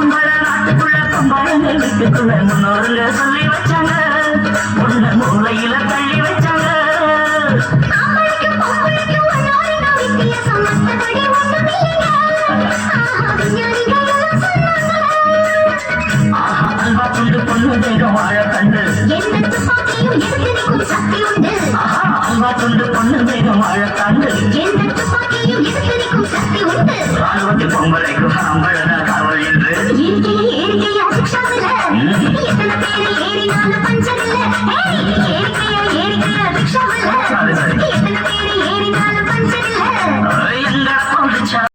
பொம்பள நாட்டுக்குள்ள பொம்பளைங்க வீட்டுக்குள்ள முன்னோருங்க சொல்லி வச்சாங்க பொண்ண அல்வா துண்டு பொண்ணு வேகம் வாழ கண்டு எந்த పంచ